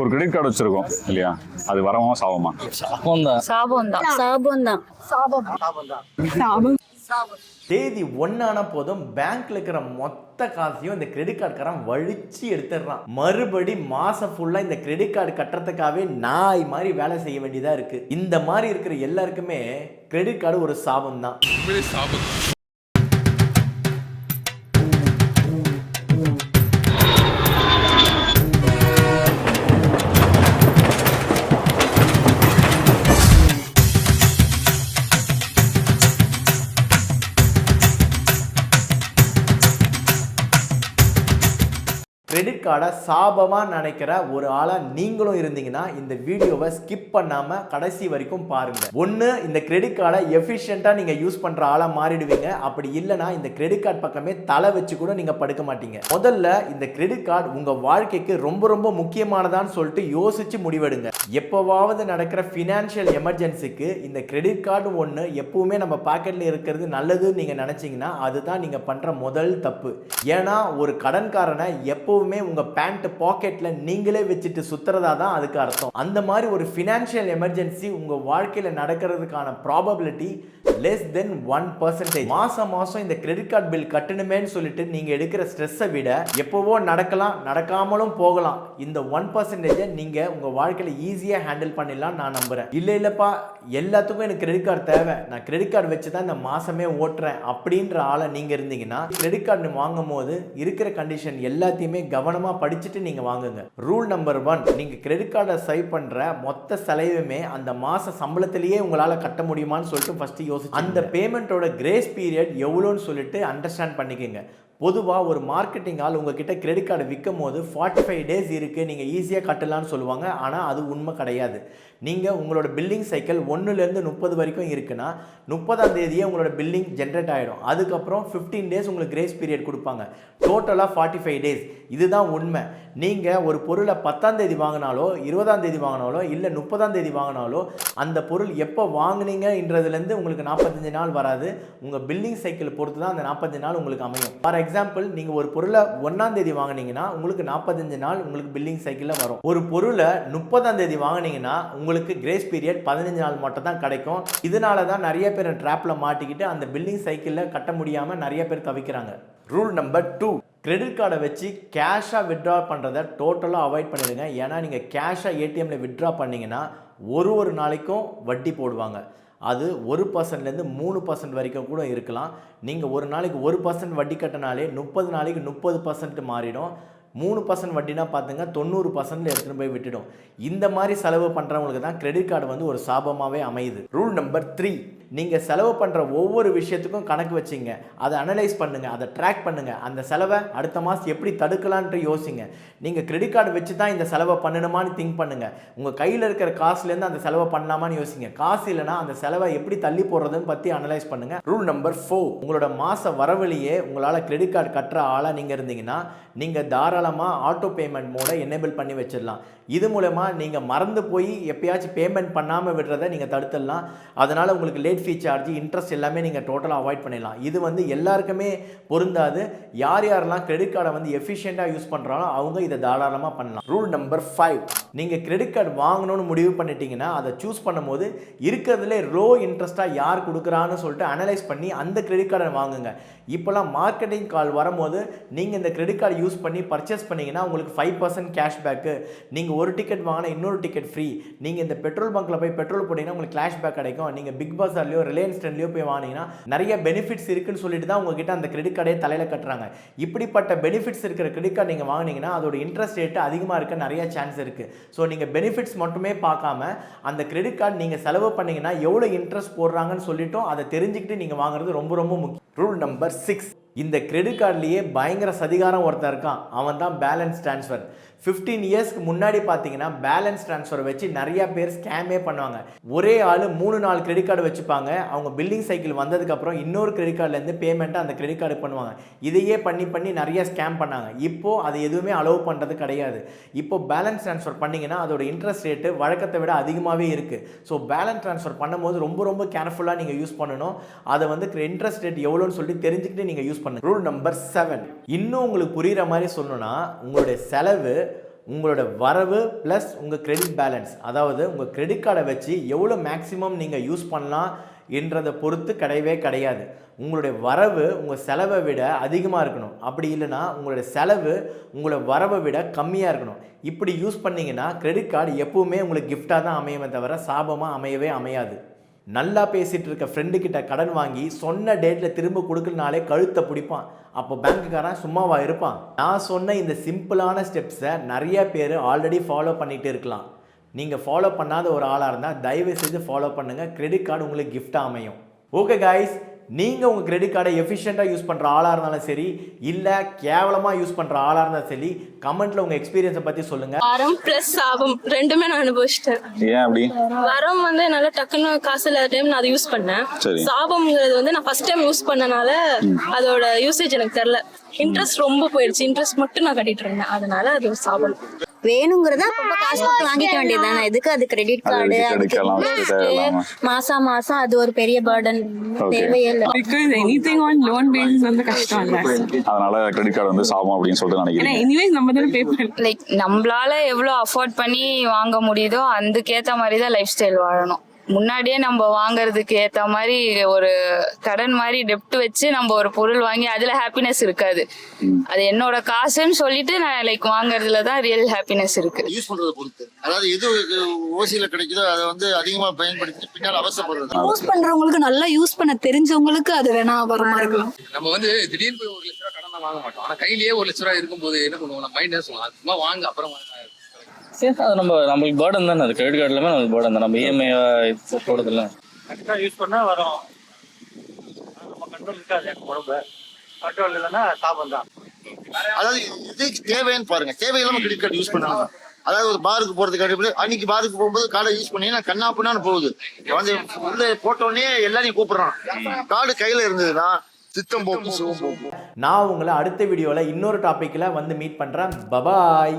ஒரு credit card வச்சிருக்கோம் இல்லையா? அது வரமா சாபமா? சாபம் தான் சாபம். தான் சாபம். தான் தேதி ஒன்னான போதும் பேங்க்ல இருக்கிற மொத்த காசையும் இந்த கிரெடிட் கார்டுக்காரன் வழிச்சு எடுத்துடுறான். மறுபடி மாசம் ஃபுல்லா இந்த கிரெடிட் கார்டு கட்டுறதுக்காகவே நாய் மாதிரி வேலை செய்ய வேண்டியதா இருக்கு. இந்த மாதிரி இருக்கிற எல்லாருக்குமே கிரெடிட் கார்டு ஒரு சாபம். தான் கிரெடிட் கார்டை சாபமாக நினைக்கிற ஒரு ஆளாக நீங்களும் இருந்தீங்கன்னா இந்த வீடியோவை ஸ்கிப் பண்ணாமல் கடைசி வரைக்கும் பாருங்கள் ஒன்று இந்த கிரெடிட் கார்டை எஃபிஷியண்ட்டாக நீங்கள் யூஸ் பண்ணுற ஆளாக மாறிடுவீங்க. அப்படி இல்லைனா இந்த கிரெடிட் கார்டு பக்கமே தலை வச்சு கூட நீங்கள் படுக்க மாட்டீங்க. முதல்ல இந்த கிரெடிட் கார்டு உங்கள் வாழ்க்கைக்கு ரொம்ப ரொம்ப முக்கியமானதான்னு சொல்லிட்டு யோசிச்சு முடிவெடுங்க. எப்போவாவது நடக்கிற ஃபினான்ஷியல் எமர்ஜென்சிக்கு இந்த கிரெடிட் கார்டு ஒன்று எப்பவுமே நம்ம பாக்கெட்டில் இருக்கிறது நல்லதுன்னு நீங்கள் நினச்சிங்கன்னா அதுதான் நீங்கள் பண்ணுற முதல் தப்பு. ஏன்னா ஒரு கடன்காரனை எப்போவுமே உங்கள் பேண்ட் பாக்கெட்டில் நீங்களே வச்சுட்டு சுற்றுறதா தான் அதுக்கு அர்த்தம். அந்த மாதிரி ஒரு ஃபினான்ஷியல் எமர்ஜென்சி உங்கள் வாழ்க்கையில் நடக்கிறதுக்கான probability less than one percentage மாதம் மாதம் இந்த கிரெடிட் கார்டு பில் கட்டணுமேன்னு சொல்லிட்டு நீங்கள் எடுக்கிற ஸ்ட்ரெஸ்ஸை விட எப்போவோ நடக்கலாம் நடக்காமலும் போகலாம். இந்த ஒன் பர்சன்டேஜை நீங்கள் உங்கள் வாழ்க்கையில் ஈஸியாக ஹேண்டில் பண்ணிடலாம் நான் நம்புகிறேன் இல்லை இல்லைப்பா எல்லாத்துக்கும் எனக்கு கிரெடிட் கார்டு தேவை. நான் கிரெடிட் கார்டு வச்சு தான் இந்த மாதமே ஓட்டுறேன் அப்படின்ற ஆளை நீங்கள் இருந்தீங்கன்னா கிரெடிட் கார்டு வாங்கும் போது இருக்கிற கண்டிஷன் எல்லாத்தையுமே கவனமாக படிச்சுட்டு நீங்கள் வாங்குங்க. ரூல் நம்பர் ஒன் நீங்கள் கிரெடிட் கார்டை சேவ் பண்ணுற மொத்த செலவுமே அந்த மாத சம்பளத்திலேயே உங்களால் கட்ட முடியுமான்னு சொல்லிட்டு ஃபஸ்ட்டு யோசிச்சு அந்த பேமெண்ட்டோட கிரேஸ் பீரியட் எவ்வளோன்னு சொல்லிட்டு அண்டர்ஸ்டாண்ட் பண்ணிக்கோங்க. பொதுவாக ஒரு மார்க்கெட்டிங் ஆள் உங்ககிட்ட கிரெடிட் கார்டு விற்கும் போது ஃபார்ட்டி ஃபைவ் டேஸ் இருக்குது நீங்கள் ஈஸியாக கட்டலான்னு சொல்லுவாங்க. ஆனால் அது உண்மை கிடையாது. நீங்கள் உங்களோட பில்லிங் சைக்கிள் ஒன்றுலேருந்து முப்பது வரைக்கும் இருக்குன்னா முப்பதாம் தேதியே உங்களோட பில்லிங் ஜென்ரேட் ஆகிடும் அதுக்கப்புறம் ஃபிஃப்டீன் டேஸ் உங்களுக்கு கிரேஸ் பீரியட் கொடுப்பாங்க. டோட்டலாக ஃபார்ட்டி ஃபைவ் டேஸ் இதுதான் உண்மை. நீங்கள் ஒரு பொருளை பத்தாம் தேதி வாங்கினாலோ இருபதாம் தேதி வாங்கினாலோ இல்லை முப்பதாம் தேதி வாங்கினாலோ அந்த பொருள் எப்போ வாங்குனீங்கன்றதுலேருந்து உங்களுக்கு நாற்பத்தஞ்சு நாள் வராது. உங்கள் பில்லிங் சைக்கிள் பொறுத்து தான் அந்த நாற்பத்தஞ்சு நாள் உங்களுக்கு அமையும். ஃபார் எக்ஸாம்பிள் நீங்கள் ஒரு பொருளை ஒன்றாம் தேதி வாங்குனீங்கன்னா உங்களுக்கு நாற்பத்தஞ்சு நாள் உங்களுக்கு பில்லிங் சைக்கிளில் வரும். ஒரு பொருளை முப்பதாம் தேதி வாங்கினீங்கன்னா உங்களுக்கு கிரேஸ் பீரியட் பதினஞ்சு நாள் மட்டும் தான் கிடைக்கும். இதனால தான் நிறைய பேர் ட்ராப்பில் மாட்டிக்கிட்டு அந்த பில்லிங் சைக்கிளில் கட்ட முடியாமல் நிறைய பேர் தவிக்கிறாங்க. ரூல் நம்பர் டூ கிரெடிட் கார்டை வச்சு கேஷாக வித்ட்ரா பண்ணுறதை டோட்டலாக அவாய்ட் பண்ணிடுங்க. ஏன்னா நீங்கள் கேஷாக ஏடிஎம்மில் வித்ட்ரா பண்ணீங்கன்னா ஒரு ஒரு நாளைக்கும் வட்டி போடுவாங்க. அது ஒரு பர்சன்ட்லேருந்து மூணு பர்சன்ட் வரைக்கும் கூட இருக்கலாம். நீங்கள் ஒரு நாளைக்கு ஒரு பர்சன்ட் வட்டி கட்டினாலே முப்பது நாளைக்கு முப்பது பர்சன்ட் மாறிடும். மூணு பர்சன்ட் வட்டினா பார்த்துங்க தொண்ணூறு பர்சன்ட் எடுத்துகிட்டு போய் விட்டுடும். இந்த மாதிரி செலவு பண்ணுறவங்களுக்கு தான் கிரெடிட் கார்டு வந்து ஒரு சாபமாகவே அமையுது. Rule number three. நீங்கள் செலவு பண்ணுற ஒவ்வொரு விஷயத்துக்கும் கணக்கு வச்சிங்க. அதை அனலைஸ் பண்ணுங்கள் அதை ட்ராக் பண்ணுங்கள் அந்த செலவை அடுத்த மாதம் எப்படி தடுக்கலான்ட்டு யோசிங்க. நீங்கள் கிரெடிட் கார்டு வச்சு தான் இந்த செலவை பண்ணணுமான்னு திங்க் பண்ணுங்கள் உங்கள் கையில் இருக்கிற காசுலேருந்து அந்த செலவை பண்ணலாமான்னு யோசிங்க. காசு இல்லைன்னா அந்த செலவை எப்படி தள்ளி போடுறதுன்னு பற்றி அனலைஸ் பண்ணுங்கள் ரூல் நம்பர் ஃபோர் உங்களோட மாத வரவழியே உங்களால் கிரெடிட் கார்டு கட்டுற ஆளாக நீங்கள் இருந்தீங்கன்னா நீங்கள் தாராளமாக ஆட்டோ பேமெண்ட் மோட எனேபிள் பண்ணி வச்சிடலாம். இது மூலமாக நீங்கள் மறந்து போய் எப்பயாச்சும் பேமெண்ட் பண்ணாமல் விடுறதை நீங்கள் தடுத்துடலாம். அதனால் உங்களுக்கு லேட் ஃபீ சார்ஜ் இன்ட்ரெஸ்ட் எல்லாமே நீங்கள் டோட்டலாக அவாய்ட் பண்ணிடலாம். இது வந்து எல்லாருக்குமே பொருந்தாது. யார் யாரெல்லாம் கிரெடிட் கார்டை வந்து எஃபிஷியண்ட்டாக யூஸ் பண்ணுறாங்களோ அவங்க இதை தாராளமாக பண்ணலாம். ரூல் நம்பர் ஃபைவ் நீங்கள் கிரெடிட் கார்டு வாங்கணும்னு முடிவு பண்ணிட்டீங்கன்னா அதை சூஸ் பண்ணும்போது இருக்கிறதுல லோ இன்ட்ரெஸ்ட்டாக யார் கொடுக்குறான்னு சொல்லிட்டு அனலைஸ் பண்ணி அந்த கிரெடிட் கார்டை வாங்குங்க. இப்போல்லாம் மார்க்கெட்டிங் கால் வரும்போது நீங்கள் இந்த கிரெடிட் கார்டு யூஸ் பண்ணி பர்ச்சேஸ் பண்ணீங்கன்னா உங்களுக்கு ஃபைவ் பர்சன்ட் கேஷ்பேக்கு நீங்கள் ஒரு டிக்கெட் வாங்கினா இன்னொரு டிக்கெட் ஃப்ரீ நீங்கள் இந்த பெட்ரோல் பங்க்கில் போய் பெட்ரோல் போட்டிங்கன்னா உங்களுக்கு கேஷ்பேக் கிடைக்கும். நீங்கள் பிக் பஸார்லையோ ரிலையன்ஸ் ட்ரெண்ட்லையோ போய் வாங்கினீங்கன்னா நிறைய பெனிஃபிட்ஸ் இருக்குன்னு சொல்லிட்டு தான் உங்ககிட்ட அந்த கிரெடிட் கார்டே தலையில் கட்டுறாங்க. இப்படிப்பட்ட பெனிஃபிட்ஸ் இருக்கிற கிரெடிட் கார்டு நீங்கள் வாங்கினீங்கன்னா அதோட இன்ட்ரெஸ்ட் ரேட்டு அதிகமாக இருக்க நிறைய சான்ஸ் இருக்குது ஸோ நீங்கள் பெனிஃபிட்ஸ் மட்டுமே பார்க்காம அந்த கிரெடிட் கார்டு நீங்கள் செலவு பண்ணீங்கன்னா எவ்வளோ இன்ட்ரெஸ்ட் போடுறாங்கன்னு சொல்லிட்டோம் அதை தெரிஞ்சுக்கிட்டு நீங்கள் வாங்குறது ரொம்ப ரொம்ப முக்கியம். ரூல் நம்பர் சிக்ஸ் இந்த கிரெடிட் கார்டுலேயே பயங்கர சதிகாரம் ஒருத்தன் இருக்கான். அவன் தான் பேலன்ஸ் ட்ரான்ஸ்ஃபர் ஃபிஃப்டீன் இயர்ஸ்க்கு முன்னாடி பார்த்தீங்கன்னா பேலன்ஸ் ட்ரான்ஸ்ஃபர் வச்சு நிறைய பேர் ஸ்கேமே பண்ணுவாங்க. ஒரே ஆள் மூணு நாலு கிரெடிட் கார்டு வச்சுப்பாங்க. அவங்க பில்லிங் சைக்கிள் வந்ததுக்கப்புறம் இன்னொரு கிரெடிட் கார்டுலேருந்து பேமெண்ட்டை அந்த கிரெடிட் கார்டு பண்ணுவாங்க. இதையே பண்ணி பண்ணி நிறைய ஸ்கேம் பண்ணாங்க. இப்போது அது எதுவுமே அலோவ் பண்ணுறது கிடையாது. இப்போ பேலன்ஸ் ட்ரான்ஸ்ஃபர் பண்ணிங்கன்னா அதோட இன்ட்ரெஸ்ட் ரேட்டு வழக்கத்தை விட அதிகமாகவே இருக்குது ஸோ பேலன்ஸ் ட்ரான்ஸ்ஃபர் பண்ணும்போது ரொம்ப ரொம்ப கேர்ஃபுல்லாக நீங்கள் யூஸ் பண்ணணும். அதை வந்து இன்ட்ரெஸ்ட் ரேட் எவ்வளோன்னு சொல்லிட்டு தெரிஞ்சுக்கிட்டு நீங்கள் யூஸ் பண்ணுங்கள் ரூல் நம்பர் செவன் இன்னும் உங்களுக்கு புரிகிற மாதிரி சொல்லணும்னா உங்களுடைய செலவு உங்களோட வரவு ப்ளஸ் உங்கள் கிரெடிட் பேலன்ஸ் அதாவது உங்கள் கிரெடிட் கார்டை வச்சு எவ்வளோ மேக்ஸிமம் நீங்கள் யூஸ் பண்ணலாம் என்றதை பொறுத்து கிடையவே கிடையாது. உங்களுடைய வரவு உங்கள் செலவை விட அதிகமாக இருக்கணும். அப்படி இல்லைன்னா உங்களுடைய செலவு உங்களோட வரவை விட கம்மியாக இருக்கணும். இப்படி யூஸ் பண்ணீங்கன்னா கிரெடிட் கார்டு எப்போவுமே உங்களுக்கு கிஃப்டாக தான் அமையுமே தவிர சாபமாக அமையவே அமையாது. நல்லா பேசிகிட்டு இருக்க ஃப்ரெண்டுக்கிட்ட கடன் வாங்கி சொன்ன டேட்டில் திரும்ப கொடுக்கலனாலே கழுத்தை பிடிப்பான். அப்போ பேங்க்குக்காரன் சும்மாவா இருப்பான். நான் சொன்ன இந்த சிம்பிளான ஸ்டெப்ஸை நிறைய பேர் ஆல்ரெடி ஃபாலோ பண்ணிகிட்டு இருக்கலாம். நீங்கள் ஃபாலோ பண்ணாத ஒரு ஆளாக இருந்தால் தயவு செஞ்சு ஃபாலோ பண்ணுங்கள் கிரெடிட் கார்டு உங்களுக்கு கிஃப்டாக அமையும். ஓகே காய்ஸ் நீங்கள் உங்கள் கிரெடிட் கார்டை எஃபிஷியண்ட்டாக யூஸ் பண்ணுற ஆளாக இருந்தாலும் சரி இல்லை கேவலமாக யூஸ் பண்ணுற ஆளாக இருந்தாலும் சரி கமெண்ட்டில் உங்கள் எக்ஸ்பீரியன்ஸை பற்றி சொல்லுங்கள் வரம் பிளஸ் சாபம் ரெண்டுமே நான் அனுபவிச்சிட்டேன். ஏன் அப்படி? வரம் வந்து என்னால டக்குன்னு காசு இல்லாத டைம் நான் அதை யூஸ் பண்ணேன். சாபம்ங்கிறது வந்து நான் ஃபர்ஸ்ட் டைம் யூஸ் பண்ணனால அதோட யூசேஜ் எனக்கு தெரியல. இன்ட்ரெஸ்ட் ரொம்ப போயிடுச்சு. இன்ட்ரெஸ்ட் மட்டும் நான் கட்டிட்டு இருந்தேன். அதனால அது ஒரு சாபம். வேணுங்கிறத அப்பப்ப காசு கொடுத்து வாங்கிக்க வேண்டியதுதானே? எதுக்கு அது கிரெடிட் கார்டு அதுக்கு தேவையில்லாம. மாசம் மாசம் அது ஒரு பெரிய பர்டன் Okay. தேவையே இல்லை because anything on loan basis வந்து கஷ்டம் இல்ல. அதனால கிரெடிட் கார்டு வந்து சாபம் அப்படின்னு சொல்லிட்டு ஏன்னா நினைக்கிறீங்க எனிவேஸ் நம்ம தானே பே பண்ண லைக் நம்மளால எவ்வளோ அஃபோர்ட் பண்ணி வாங்க முடியுதோ அதுக்கேற்ற மாதிரி தான் லைஃப் ஸ்டைல் வாழணும். முன்னாடியே நம்ம வாங்குறதுக்கு ஏற்ற மாதிரி ஒரு கடன் மாதிரி டெப்ட் வச்சு நம்ம ஒரு பொருள் வாங்கி அதுல ஹாப்பினஸ் இருக்காது. அது என்னோட காசுன்னு சொல்லிட்டு நான் லைக் வாங்குறதுல தான் ரியல் ஹாப்பினஸ் இருக்கு. யூஸ் பண்றதை பொறுத்து. அதாவது எது ஓசியில கிடைக்குதோ அதை வந்து அதிகமா பயன்படுத்தி பின்னால் அவசரப்படுறது. யூஸ் பண்றவங்களுக்கு நல்லா யூஸ் பண்ண தெரிஞ்சவங்களுக்கு அது வேணா வரமா இருக்கலாம். நம்ம வந்து திடீர்னு போய் ஒரு லட்ச ரூபா கடன் வாங்க மாட்டோம். ஆனா கையிலேயே ஒரு லட்ச ரூபா இருக்கும்போது என்ன பண்ணுவோம்? நம்ம மைண்ட் சும்மா வாங்க அப்புறம் வாங்க. அது நம்ம நம்மளுக்கு பேர்டன் தானே. அது கிரெடிட் கார்டு எல்லாமே நம்மளுக்கு பேர்டன் தான். நம்ம இஎம்ஐ போடுறது இல்லை கரெக்டாக யூஸ் பண்ணால் வரும். நம்ம கண்ட்ரோல் இருக்காது எனக்கு உடம்பு கண்ட்ரோல் இல்லைன்னா சாபம் தான். அதாவது இது தேவைன்னு பாருங்க. தேவையில்லாம கிரெடிட் கார்டு யூஸ் பண்ணாங்க அதாவது ஒரு பாருக்கு போறதுக்கு அன்னைக்கு பாருக்கு போகும்போது கார்டை யூஸ் பண்ணீங்கன்னா கண்ணா பின்னான்னு போகுது. வந்து உள்ள போட்டோடனே எல்லாரையும் கூப்பிடுறான். கார்டு கையில இருந்ததுன்னா சித்தம் போக்கும் சிவம் போக்கும் நான் உங்களை அடுத்த வீடியோவில் இன்னொரு டாப்பிக்கில் வந்து மீட் பண்ணுறேன் பபாய்